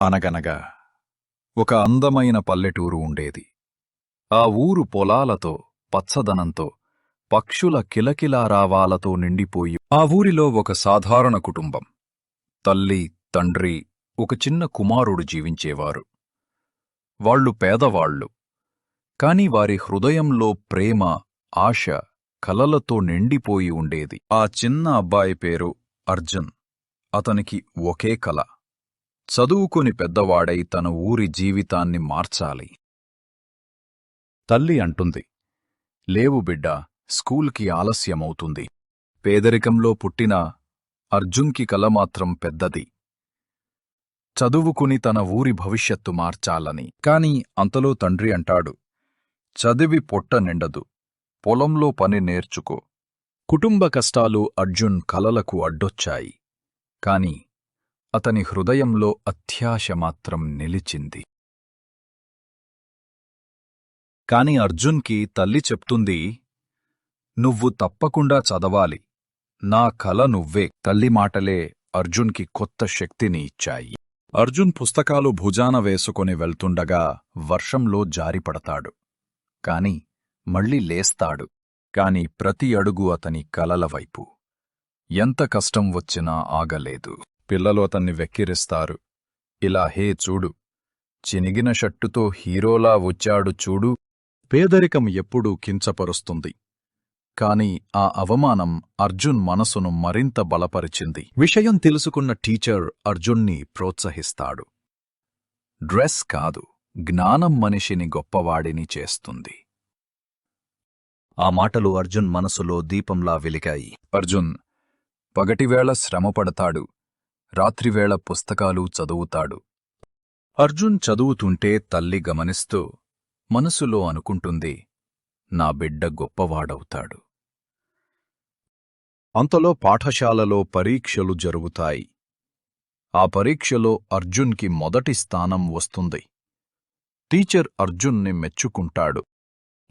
అనగనగా ఒక అందమైన పల్లెటూరు ఉండేది. ఆ ఊరు పొలాలతో పచ్చదనంతో పక్షుల కిలకిలారావాలతో నిండిపోయి ఆ ఊరిలో ఒక సాధారణ కుటుంబం. తల్లి తండ్రి ఒక చిన్న కుమారుడు జీవించేవారు. వాళ్ళు పేదవాళ్ళు. కాని వారి హృదయంలో ప్రేమ ఆశ కలలతో నిండిపోయి ఉండేది. ఆ చిన్న అబ్బాయి పేరు అర్జున్. అతనికి ఒకే కల. చదువుకొని పెద్దవాడై తన ఊరి జీవితాన్ని మార్చాలి. తల్లి అంటుంది లేవు బిడ్డ స్కూల్కి ఆలస్యమవుతుంది. పేదరికంలో పుట్టిన అర్జున్కి కల మాత్రం పెద్దది. చదువుకుని తన ఊరి భవిష్యత్తు మార్చాలని. కాని అంతలో తండ్రి అంటాడు చదివి పొట్ట నిండదు. పొలంలో పని నేర్చుకో. కుటుంబ కష్టాలు అర్జున్ కలలకు అడ్డొచ్చాయి. కాని అతని హృదయంలో అత్యాశ మాత్రం నిలిచింది. కాని అర్జున్కి తల్లి చెప్తుంది నువ్వు తప్పకుండా చదవాలి. నా కల నువ్వే. తల్లి మాటలే అర్జున్కి కొత్త శక్తిని ఇచ్చాయి. అర్జున్ పుస్తకాలు భుజాన వేసుకొని వెళ్తుండగా వర్షంలో జారిపడతాడు. కాని మళ్ళీ లేస్తాడు. కాని ప్రతి అడుగు అతని కలల వైపు. ఎంత కష్టం వచ్చినా ఆగలేదు. పిల్లలు అతన్ని వెక్కిరిస్తారు. ఇలా హే చూడు చినిగిన షట్టుతో హీరోలా వచ్చాడు చూడు పేదరికం ఎప్పుడూ కించపరుస్తుంది. కాని ఆ అవమానం అర్జున్ మనసును మరింత బలపరిచింది. విషయం తెలుసుకున్న టీచర్ అర్జున్ని ప్రోత్సహిస్తాడు. డ్రెస్ కాదు జ్ఞానం మనిషిని గొప్పవాడిని చేస్తుంది. ఆ మాటలు అర్జున్ మనసులో దీపంలా వెలిగాయి. అర్జున్ పగటివేళ శ్రమపడతాడు. రాత్రివేళ పుస్తకాలు చదువుతాడు. అర్జున్ చదువుతుంటే తల్లి గమనిస్తూ మనసులో అనుకుంటుంది నా బిడ్డ గొప్పవాడవుతాడు. అంతలో పాఠశాలలో పరీక్షలు జరుగుతాయి. ఆ పరీక్షలో అర్జున్కి మొదటి స్థానం వస్తుంది. టీచర్ అర్జున్ని మెచ్చుకుంటాడు.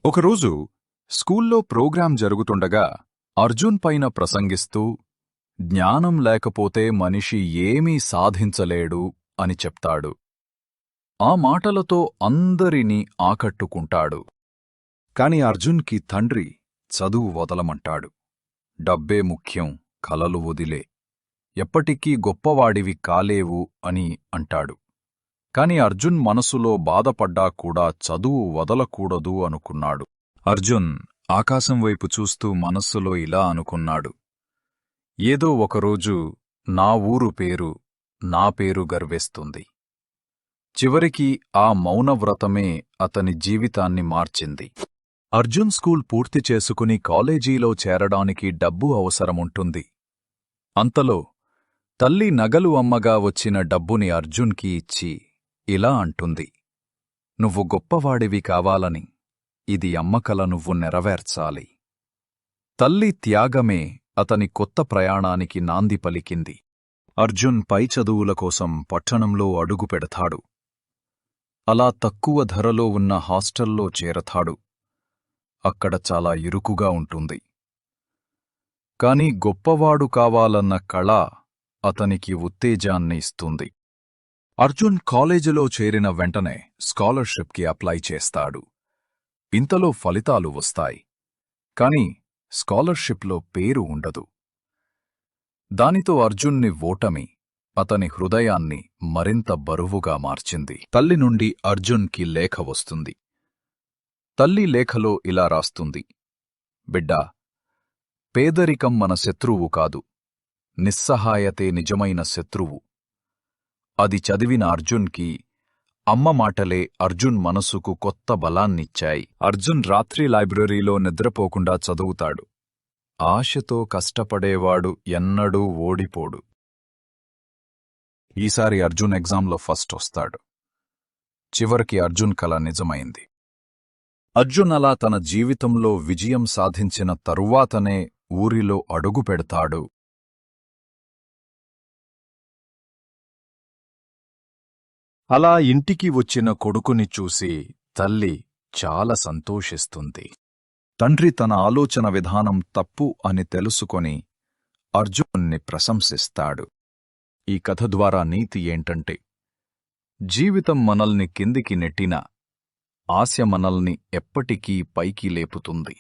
ఒకరోజు స్కూల్లో ప్రోగ్రాం జరుగుతుండగా అర్జున్ పైన ప్రసంగిస్తూ జ్ఞానం లేకపోతే మనిషి ఏమీ సాధించలేడు అని చెప్తాడు. ఆ మాటలతో అందరినీ ఆకట్టుకుంటాడు. కాని అర్జున్కి తండ్రి చదువు వదలమంటాడు. డబ్బే ముఖ్యం కలలు వదిలే. ఎప్పటికీ గొప్పవాడివి కాలేవు అని అంటాడు. కాని అర్జున్ మనసులో బాధపడ్డా కూడా చదువు వదలకూడదు అనుకున్నాడు. అర్జున్ ఆకాశం వైపు చూస్తూ మనస్సులో ఇలా అనుకున్నాడు. ఏదో ఒకరోజు నా ఊరు పేరు నా పేరు గర్వేస్తుంది. చివరికి ఆ మౌనవ్రతమే అతని జీవితాన్ని మార్చింది. అర్జున్ స్కూల్ పూర్తి చేసుకుని కాలేజీలో చేరడానికి డబ్బు అవసరముంటుంది. అంతలో తల్లి నగలు అమ్మగా వచ్చిన డబ్బుని అర్జున్కి ఇచ్చి ఇలా అంటుంది నువ్వు గొప్పవాడివి కావాలని ఇది అమ్మకల నువ్వు నెరవేర్చాలి. తల్లి త్యాగమే అతని కొత్త ప్రయాణానికి నాంది పలికింది. అర్జున్ పై చదువుల కోసం పట్టణంలో అడుగు పెడతాడు. అలా తక్కువ ధరలో ఉన్న హాస్టల్లో చేరతాడు. అక్కడ చాలా ఇరుకుగా ఉంటుంది. కాని గొప్పవాడు కావాలన్న కళ అతనికి ఉత్తేజాన్ని ఇస్తుంది. అర్జున్ కాలేజీలో చేరిన వెంటనే స్కాలర్షిప్కి అప్లై చేస్తాడు. ఇంతలో ఫలితాలు వస్తాయి. కాని స్కాలర్షిప్లో పేరు ఉండదు. దానితో అర్జున్ని ఓటమి అతని హృదయాన్ని మరింత బరువుగా మార్చింది. తల్లి నుండి అర్జున్కి లేఖ వస్తుంది. తల్లి లేఖలో ఇలా రాస్తుంది. బిడ్డా పేదరికం మన శత్రువు కాదు. నిస్సహాయతే నిజమైన శత్రువు. అది చదివిన అర్జున్కి అమ్మ మాటలే అర్జున్ మనసుకు కొత్త బలాన్నిచ్చాయి. అర్జున్ రాత్రి లైబ్రరీలో నిద్రపోకుండా చదువుతాడు. ఆశతో కష్టపడేవాడు ఎన్నడూ ఓడిపోడు. ఈసారి అర్జున్ ఎగ్జామ్లో ఫస్ట్ వస్తాడు. చివరికి అర్జున్ కల నిజమైంది. అర్జున్ అలా తన జీవితంలో విజయం సాధించిన తరువాతనే ఊరిలో అడుగు పెడతాడు అలా ఇంటికి వచ్చిన కొడుకుని చూసి తల్లి చాలా సంతోషిస్తుంది. తండ్రి తన ఆలోచన విధానం తప్పు అని తెలుసుకొని అర్జునుణ్ణి ప్రశంసిస్తాడు. ఈ కథ ద్వారా నీతి ఏంటంటే జీవితం మనల్ని కిందికి నెట్టినా ఆశ మనల్ని ఎప్పటికీ పైకి లేపుతుంది.